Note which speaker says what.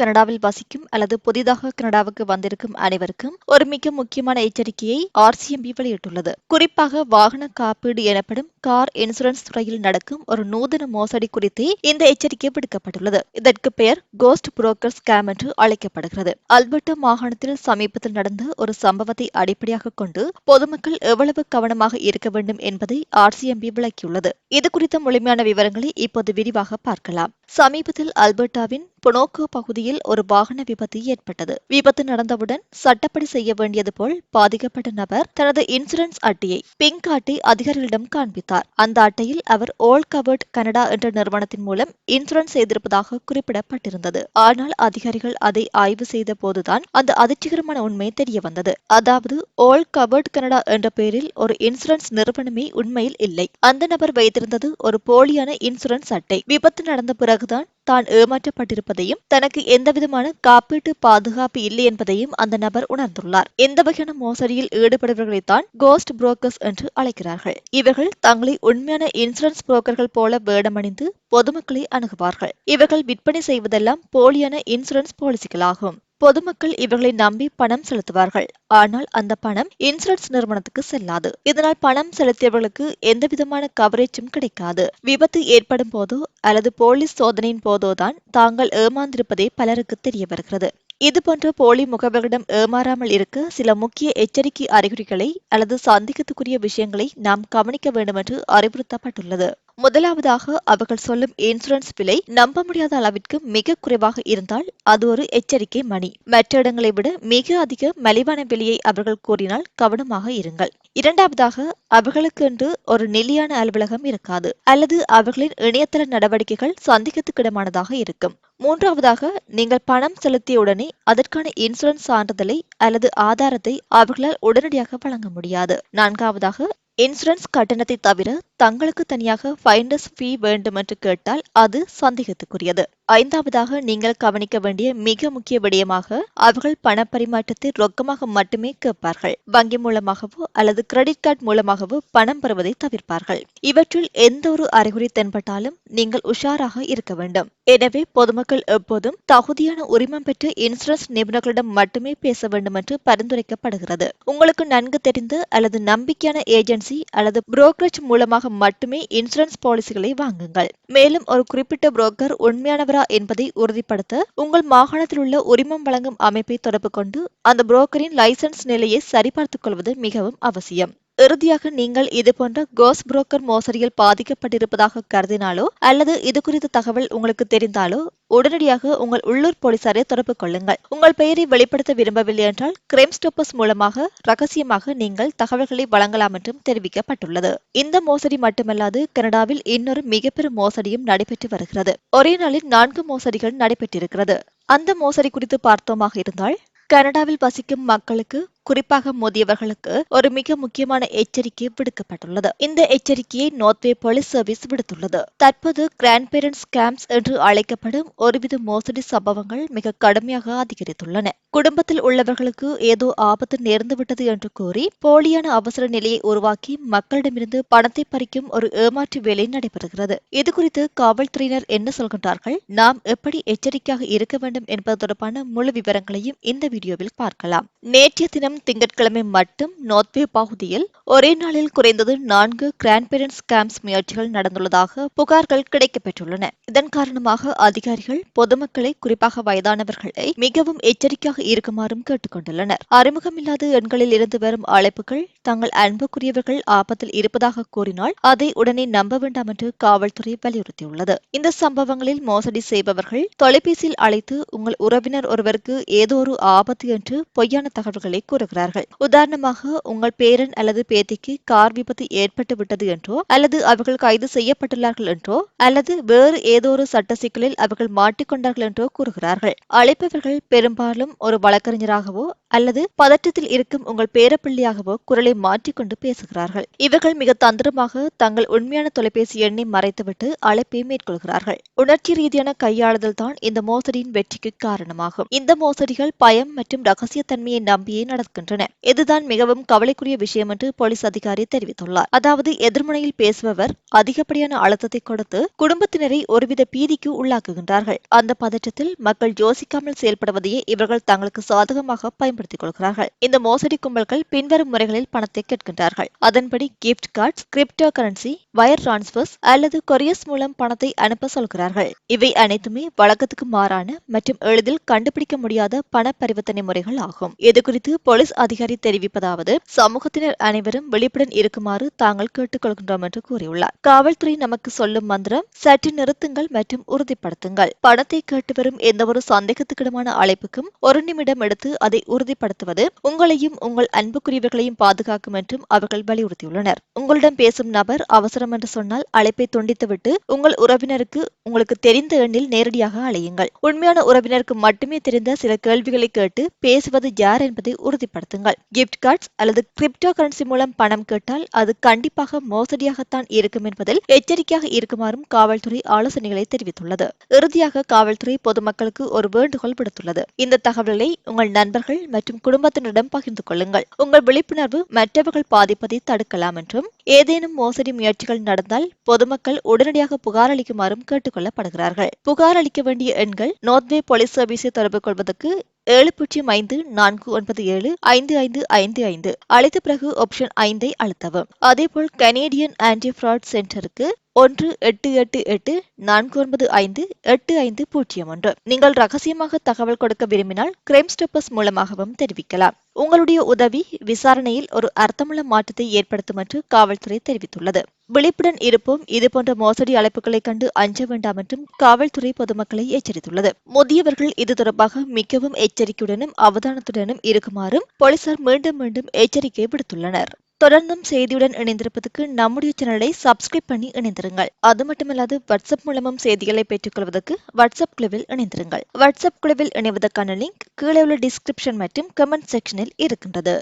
Speaker 1: கனடாவில் வசிக்கும் அல்லது புதிதாக கனடாவுக்கு வந்திருக்கும் அனைவருக்கும் ஒரு மிக முக்கியமான எச்சரிக்கையை ஆர்சிஎம்பி வெளியிட்டுள்ளது. குறிப்பாக வாகன காப்பீடு எனப்படும் கார் இன்சூரன்ஸ் துறையில் நடக்கும் ஒரு நூதன மோசடி குறித்தே இந்த எச்சரிக்கை விடுக்கப்பட்டுள்ளது. இதற்கு பெயர் கோஸ்ட் புரோக்கர் ஸ்கேம் என்று அழைக்கப்படுகிறது. அல்பர்டா மாகாணத்தில் சமீபத்தில் நடந்த ஒரு சம்பவத்தை அடிப்படையாக கொண்டு பொதுமக்கள் எவ்வளவு கவனமாக இருக்க வேண்டும் என்பதை ஆர்சிஎம்பி விளக்கியுள்ளது. இது குறித்த முழுமையான விவரங்களை இப்போது விரிவாக பார்க்கலாம். சமீபத்தில் அல்பர்டாவின் பொனோக்கோ பகுதியில் ஒரு வாகன விபத்து ஏற்பட்டது. விபத்து நடந்தவுடன் சட்டப்படி செய்ய வேண்டியது போல் பாதிக்கப்பட்ட நபர் தனது இன்சூரன்ஸ் அட்டையை பிங்க் காட்டி அதிகாரிகளிடம் காண்பித்தார். அந்த அட்டையில் அவர் ஓல் கவர்ட் கனடா என்ற நிறுவனத்தின் மூலம் இன்சூரன்ஸ் செய்திருப்பதாக குறிப்பிடப்பட்டிருந்தது. ஆனால் அதிகாரிகள் அதை ஆய்வு செய்த போதுதான் அந்த அதிர்ச்சிகரமான உண்மை தெரிய வந்தது அதாவது ஓல் கவர்ட் கனடா என்ற பெயரில் ஒரு இன்சூரன்ஸ் நிறுவனமே உண்மையில் இல்லை. அந்த நபர் வைத்திருந்தது ஒரு போலியான இன்சூரன்ஸ் அட்டை. விபத்து நடந்த பிறகுதான் தான் ஏமாற்றப்பட்டிருப்பதையும் தனக்கு எந்தவிதமான காப்பீட்டு பாதுகாப்பு இல்லை என்பதையும் அந்த நபர் உணர்ந்துள்ளார். எந்த வகையான மோசடியில் ஈடுபடுபவர்களைத்தான் கோஸ்ட் புரோக்கர்ஸ் என்று அழைக்கிறார்கள். இவர்கள் தங்களை உண்மையான இன்சூரன்ஸ் புரோக்கர்கள் போல வேடமணிந்து பொதுமக்களை அணுகுவார்கள். இவர்கள் விற்பனை செய்வதெல்லாம் போலியான இன்சூரன்ஸ் பாலிசிகளாகும் பொதுமக்கள் இவர்களை நம்பி பணம் செலுத்துவார்கள். ஆனால் அந்த பணம் இன்சூரன்ஸ் நிறுவனத்துக்கு செல்லாது. இதனால் பணம் செலுத்தியவர்களுக்கு எந்தவிதமான கவரேஜும் கிடைக்காது. விபத்து ஏற்படும் போதோ அல்லது போலீஸ் சோதனையின் போதோதான் தாங்கள் ஏமாந்திருப்பதே பலருக்கு தெரிய வருகிறது. இதுபோன்ற போலி முகவர்களிடம் ஏமாறாமல் இருக்க சில முக்கிய எச்சரிக்கை அறிகுறிகளை அல்லது சந்தேகத்துக்குரிய விஷயங்களை நாம் கவனிக்க வேண்டும் என்று அறிவுறுத்தப்பட்டுள்ளது. முதலாவதாக அவர்கள் சொல்லும் இன்சூரன்ஸ் விலை நம்ப முடியாத அளவிற்கு மிக குறைவாக இருந்தால் அது ஒரு எச்சரிக்கை மணி. மற்ற இடங்களை விட மிக அதிக மலிவான விலையை அவர்கள் கூறினால் கவனமாக இருங்கள். இரண்டாவதாக அவர்களுக்கு என்று ஒரு நிலையான அலுவலகம் இருக்காது. அல்லது அவர்களின் இணையதள நடவடிக்கைகள் சந்தேகத்துக்கிடமானதாக இருக்கும். மூன்றாவதாக நீங்கள் பணம் செலுத்திய உடனே அதற்கான இன்சூரன்ஸ் சான்றிதழை அல்லது ஆதாரத்தை அவர்களால் உடனடியாக வழங்க முடியாது. நான்காவதாக இன்சூரன்ஸ் கட்டணத்தை தவிர தங்களுக்கு தனியாக ஃபைண்டர்ஸ் ஃபீ வேண்டும் என்று கேட்டால் அது சந்தேகத்துக்குரியது. ஐந்தாவதாக நீங்கள் கவனிக்க வேண்டிய மிக முக்கிய விடயமாக அவர்கள் பண பரிமாற்றத்தை ரொக்கமாக மட்டுமே கேட்பார்கள். வங்கி மூலமாகவோ அல்லது கிரெடிட் கார்டு மூலமாகவோ பணம் பெறுவதை தவிர்ப்பார்கள். இவற்றில் எந்த ஒரு அறிகுறி தென்பட்டாலும் நீங்கள் உஷாராக இருக்க வேண்டும். எனவே பொதுமக்கள் எப்போதும் தகுதியான உரிமம் பெற்ற இன்சூரன்ஸ் நிபுணர்களிடம் மட்டுமே பேச வேண்டும் என்று பரிந்துரைக்கப்படுகிறது. உங்களுக்கு நன்கு தெரிந்த அல்லது நம்பிக்கையான ஏஜென்சி அல்லது புரோக்கரேஜ் மூலமாக மட்டுமே இன்சூரன்ஸ் பாலிசிகளை வாங்குங்கள். மேலும் ஒரு குறிப்பிட்ட புரோக்கர் இருக்கிறதா என்பதை உறுதிப்படுத்த உங்கள் மாகாணத்தில் உள்ள உரிமம் வழங்கும் அமைப்பை தொடர்பு கொண்டு அந்த புரோக்கரின் லைசன்ஸ் நிலையை சரிபார்த்துக் கொள்வது மிகவும் அவசியம். இறுதியாக நீங்கள் இது போன்ற கோஸ் புரோக்கர் மோசடியில் பாதிக்கப்பட்டிருப்பதாக கருதினாலோ அல்லது இது குறித்த தகவல் உங்களுக்கு தெரிந்தாலோ உடனடியாக உங்கள் உள்ளூர் போலீசாரை தொடர்பு கொள்ளுங்கள். உங்கள் பெயரை வெளிப்படுத்த விரும்பவில்லை என்றால் கிரைம் ஸ்டோப்பர்ஸ் மூலமாக ரகசியமாக நீங்கள் தகவல்களை வழங்கலாம் என்றும் தெரிவிக்கப்பட்டுள்ளது. இந்த மோசடி மட்டுமல்லாது கனடாவில் இன்னொரு மிகப்பெரும் மோசடியும் நடைபெற்று வருகிறது. ஒரே நாளில் நான்கு மோசடிகள் நடைபெற்றிருக்கிறது. அந்த மோசடி குறித்து பார்த்தோமாக இருந்தால் கனடாவில் வசிக்கும் மக்களுக்கு குறிப்பாக மோதியவர்களுக்கு ஒரு மிக முக்கியமான எச்சரிக்கை விடுக்கப்பட்டுள்ளது. இந்த எச்சரிக்கையை நோர்த்வே போலீஸ் சர்வீஸ் விடுத்துள்ளது. தற்போது கிராண்ட் பேரண்ட்ஸ் கேம்ப்ஸ் என்று அழைக்கப்படும் ஒருவித மோசடி சம்பவங்கள் மிக கடுமையாக அதிகரித்துள்ளன. குடும்பத்தில் உள்ளவர்களுக்கு ஏதோ ஆபத்து நேர்ந்துவிட்டது என்று கூறி போலியான அவசர நிலையை உருவாக்கி மக்களிடமிருந்து பணத்தை பறிக்கும் ஒரு ஏமாற்று வேலை நடைபெறுகிறது. இது குறித்து காவல்துறையினர் என்ன சொல்கின்றார்கள்? நாம் எப்படி எச்சரிக்கையாக இருக்க வேண்டும் என்பது தொடர்பான முழு விவரங்களையும் இந்த வீடியோவில் பார்க்கலாம். நேற்றைய தினம் திங்கட்கிழமை மட்டும் நோர்த்வே பகுதியில் ஒரே நாளில் குறைந்தது நான்கு கிராண்ட்பேரண்ட்ஸ் கேம்ப்ஸ் முயற்சிகள் நடந்துள்ளதாக புகார்கள் கிடைக்கப்பெற்றுள்ளன. இதன் காரணமாக அதிகாரிகள் பொதுமக்களை குறிப்பாக வயதானவர்களை மிகவும் எச்சரிக்கையாக இருக்குமாறும் கேட்டுக்கொண்டுள்ளனர். அறிமுகமில்லாத எண்களில் இருந்து வரும் அழைப்புகள் தங்கள் அன்புக்குரியவர்கள் ஆபத்தில் இருப்பதாக கூறினால் அதை உடனே நம்ப வேண்டாம் என்று காவல்துறை வலியுறுத்தியுள்ளது. இந்த சம்பவங்களில் மோசடி செய்பவர்கள் தொலைபேசியில் அழைத்து உங்கள் உறவினர் ஒருவருக்கு ஏதோ ஒரு ஆபத்து என்று பொய்யான தகவல்களை கூறுகிறார்கள். உதாரணமாக உங்கள் பேரன் அல்லது பேத்திக்கு கார் விபத்து ஏற்பட்டு விட்டது என்றோ அல்லது அவர்கள் கைது செய்யப்பட்டுள்ளார்கள் என்றோ அல்லது வேறு ஏதோ ஒரு சட்ட சிக்கலில் அவர்கள் மாட்டிக்கொண்டார்கள் என்றோ கூறுகிறார்கள். அழைப்பவர்கள் பெரும்பாலும் ஒரு வழக்கறிஞராகவோ அல்லது பதற்றத்தில் இருக்கும் உங்கள் பேரப்பிள்ளையாகவோ குரலை மாற்றிக்கொண்டு பேசுகிறார்கள். இவர்கள் மிக தந்திரமாக தங்கள் உண்மையான தொலைபேசி எண்ணை மறைத்துவிட்டு அழைப்பை மேற்கொள்கிறார்கள். உணர்ச்சி ரீதியான கையாளுதல் தான் இந்த மோசடியின் வெற்றிக்கு காரணமாகும். இந்த மோசடிகள் பயம் மற்றும் ரகசியத்தன்மையை நம்பியே நடக்கின்றன இதுதான் மிகவும் கவலைக்குரிய விஷயம் என்று போலீஸ் அதிகாரி தெரிவித்துள்ளார். அதாவது எதிர்முனையில் பேசுபவர் அதிகப்படியான அழுத்தத்தை கொடுத்து குடும்பத்தினரை ஒருவித பீதிக்கு உள்ளாக்குகின்றார்கள். அந்த பதற்றத்தில் மக்கள் யோசிக்காமல் செயல்படுவதையே இவர்கள் தங்களுக்கு சாதகமாக பயன்படுத்திக் கொள்கிறார்கள். இந்த மோசடி கும்பல்கள் பின்வரும் முறைகளில் பணத்தை கேட்கின்றார்கள். அதன்படி gift cards crypto currency wire transfers அல்லது கொரியஸ் மூலம் பணத்தை அனுப்ப சொல்கிறார்கள். இவை அனைத்துமே வழக்கத்துக்கு மாறான மற்றும் எளிதில் கண்டுபிடிக்க முடியாத பண பரிவர்த்தனை முறைகள் ஆகும். இது குறித்து போலீஸ் அதிகாரி தெரிவிப்பதாவது சமூகத்தினர் அனைவரும் விழிப்புடன் இருக்குமாறு தாங்கள் கேட்டுக்கொள்கின்றோம் என்று கூறியுள்ளார். காவல்துறை நமக்கு சொல்லும் மந்திரம் சற்று நிறுத்துங்கள் மற்றும் உறுதிப்படுத்துங்கள். பணத்தை கேட்டு வரும் எந்தவொரு சந்தேகத்துக்கிடமான அழைப்புக்கும் ஒரு நிமிடம் எடுத்து அதை உறுதி உறுதிப்படுத்துவது உங்களையும் உங்கள் அன்புக்குரியவர்களையும் பாதுகாக்கும் என்றும் அவர்கள் வலியுறுத்தியுள்ளனர். உங்களிடம் பேசும் நபர் அவசரம் என்று சொன்னால் அழைப்பை துண்டித்துவிட்டு உங்கள் உறவினருக்கு உங்களுக்கு தெரிந்த எண்ணில் நேரடியாக அழையுங்கள். உண்மையான உறவினருக்கு மட்டுமே தெரிந்த சில கேள்விகளை கேட்டு பேசுவது யார் என்பதை உறுதிப்படுத்துங்கள். கிஃப்ட் கார்ட்ஸ் அல்லது கிரிப்டோ கரன்சி மூலம் பணம் கேட்டால் அது கண்டிப்பாக மோசடியாகத்தான் இருக்கும் என்பதில் எச்சரிக்கையாக இருக்குமாறும் காவல்துறை ஆலோசனைகளை தெரிவித்துள்ளது. இறுதியாக காவல்துறை பொதுமக்களுக்கு ஒரு வேண்டுகோள் விடுத்துள்ளது. இந்த தகவல்களை உங்கள் நண்பர்கள் மற்றும் குடும்பத்தினரிடம் பகிர்ந்து கொள்ளுங்கள். உங்கள் விழிப்புணர்வு மற்றவர்கள் பாதிப்பதை தடுக்கலாம் என்றும் ஏதேனும் மோசடி முயற்சிகள் நடந்தால் பொதுமக்கள் உடனடியாக புகார் அளிக்குமாறும் கேட்டுக் கொள்ளப்படுகிறார்கள் புகார் அளிக்க வேண்டிய எண்கள் நோர்த்வே போலீஸ் சர்வீஸை தொடர்பு கொள்வதற்கு ஏழு பூஜ்ஜியம் ஐந்து நான்கு ஒன்பது ஏழு ஐந்து ஐந்து ஐந்து ஐந்து. அழைத்த பிறகு ஆப்ஷன் ஐந்தை அழுத்தவும். அதேபோல் கனேடியன் ஆன்டி ஃப்ராட் சென்டருக்கு ஒன்று எட்டு எட்டு எட்டு நான்கு ஒன்பது ஐந்து எட்டு ஐந்து பூஜ்ஜியம் ஒன்று. நீங்கள் ரகசியமாக தகவல் கொடுக்க விரும்பினால் கிரைம் ஸ்டெப்பர்ஸ் மூலமாகவும் தெரிவிக்கலாம். உங்களுடைய உதவி விசாரணையில் ஒரு அர்த்தமுள்ள மாற்றத்தை ஏற்படுத்தும் என்று காவல்துறை தெரிவித்துள்ளது. விழிப்புடன் இருப்போம். இதுபோன்ற மோசடி அழைப்புகளை கண்டு அஞ்ச வேண்டாம் என்றும் காவல்துறை பொதுமக்களை எச்சரித்துள்ளது. முதியவர்கள் இது தொடர்பாக மிகவும் எச்சரிக்கையுடனும் அவதானத்துடனும் இருக்குமாறும் போலீசார் மீண்டும் மீண்டும் எச்சரிக்கை விடுத்துள்ளனர். தொடர்ந்தும் செய்தியுடன் இணைந்திருப்பதற்கு நம்முடைய சேனலை சப்ஸ்கிரைப் பண்ணி இணைந்திருங்கள். அது மட்டுமல்லாது வாட்ஸ்அப் மூலமும் செய்திகளை பெற்றுக்கொள்வதற்கு வாட்ஸ்அப் குழுவில் இணைந்திருங்கள். வாட்ஸ்அப் குழுவில் இணைவதற்கான லிங்க் கீழே உள்ள டிஸ்கிரிப்ஷன் மற்றும் கமெண்ட் செக்ஷனில் இருக்கின்றது.